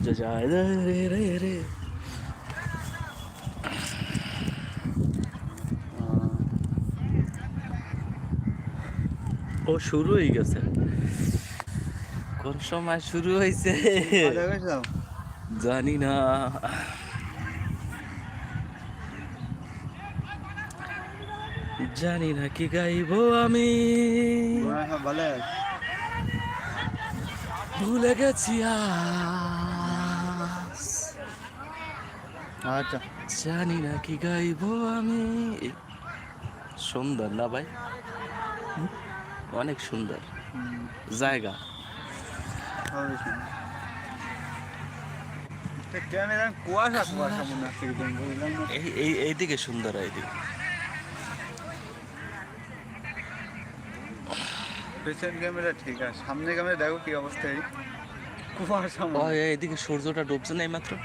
বোঝা যায়। রে রে রে ও শুরু হয়ে গেছে। কোন সময় শুরু হয়েছে জানি না। জানি না কি গাইবো আমি। ভালো। ভুলে গেছি আজ। আচ্ছা। জানি না কি গাইবো আমি। সুন্দর না ভাই? অনেক সুন্দর। জায়গা। মনে এইদিকে সুন্দর এইদিকে। পেছন ক্যামেরা ঠিক আছে সামনে ক্যামেরা দেখো কি অবস্থা এই। কুয়াশা। এইদিকে সূর্যটা ডুবছে না এইমাত্র?